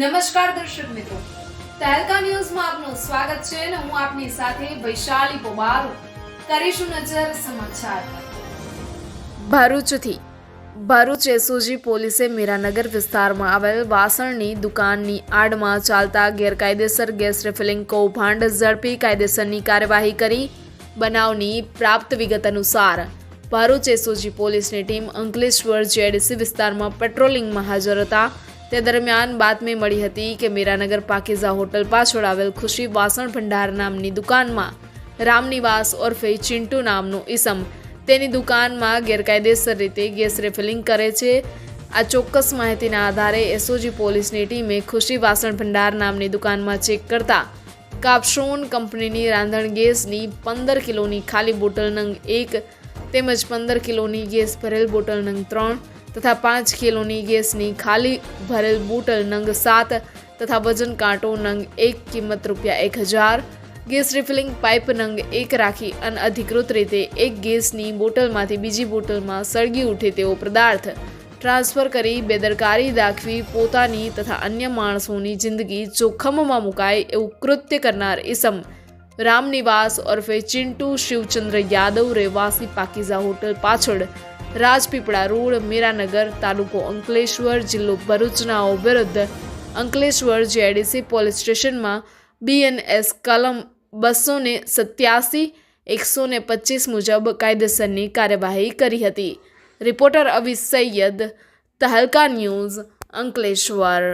નમસ્કાર દર્શક મિત્રો. તહેલકા ન્યૂઝમાં આપનું સ્વાગત છે અને હું આપની સાથે વૈશાલી પોબારો કરીશું નજર સમાચાર. ભરૂચથી. ભરૂચ એસઓજી પોલીસે મીરાનગર વિસ્તારમાં આવેલ વાસણની દુકાનની આડમાં ચાલતા ગેરકાયદેસર ગેસ રિફિલિંગ કૌભાંડ ઝડપી કાયદેસરની કાર્યવાહી કરી, બનાવની પ્રાપ્ત વિગત અનુસાર, ભરૂચ એસઓજી પોલીસની ટીમ અંકલેશ્વર જેડીસી વિસ્તારમાં પેટ્રોલિંગમાં હાજર હતા. તે દરમિયાન બાતમી મળી હતી કે મીરાનગર પાકીઝા હોટલ પાછળ આવેલ ખુશી વાસણ ભંડાર નામની દુકાનમાં રામનિવાસ ઓરફે ચિંટુ નામનો ઈસમ તેની દુકાનમાં ગેરકાયદેસર રીતે ગેસ રિફિલિંગ કરે છે. આ ચોક્કસ માહિતીના આધારે એસઓજી પોલીસની ટીમે ખુશી વાસણ ભંડાર નામની દુકાનમાં ચેક કરતા કાપશોન કંપનીની રાંધણ ગેસની પંદર કિલોની ખાલી બોટલ નંગ એક તેમજ પંદર કિલોની ગેસ ભરેલ બોટલ નંગ ત્રણ તથા પાંચ કિલોની ગેસની ખાલી ભરેલ બોટલ નંગ સાત તથા વજન કાંટો નંગ એક કિંમત રૂપિયા એક હજાર, ગેસ રિફિલિંગ પાઇપ નંગ એક રાખી અનઅધિકૃત રીતે એક ગેસની બોટલમાંથી બીજી બોટલમાં સળગી ઉઠે તેવો પદાર્થ. ટ્રાન્સફર કરી બેદરકારી દાખવી પોતાની તથા અન્ય માણસોની જિંદગી જોખમમાં મુકાય એવું કૃત્ય કરનાર ઇસમ રામનિવાસ ઓરફે ચિંટુ શિવચંદ્ર યાદવ રહેવાસી પાકીઝા હોટલ પાછળ રાજપીપળા રોડ, મીરાનગર, તાલુકો અંકલેશ્વર, જિલ્લો ભરૂચનાઓ વિરુદ્ધ અંકલેશ્વર જેડીસી પોલીસ સ્ટેશનમાં બીએનએસ કલમ બસો ને સત્યાસી, એકસો ને પચીસ મુજબ કાયદેસરની કાર્યવાહી કરી હતી. Reporter Avi Saiyed, Tehelka news, Ankleshwar.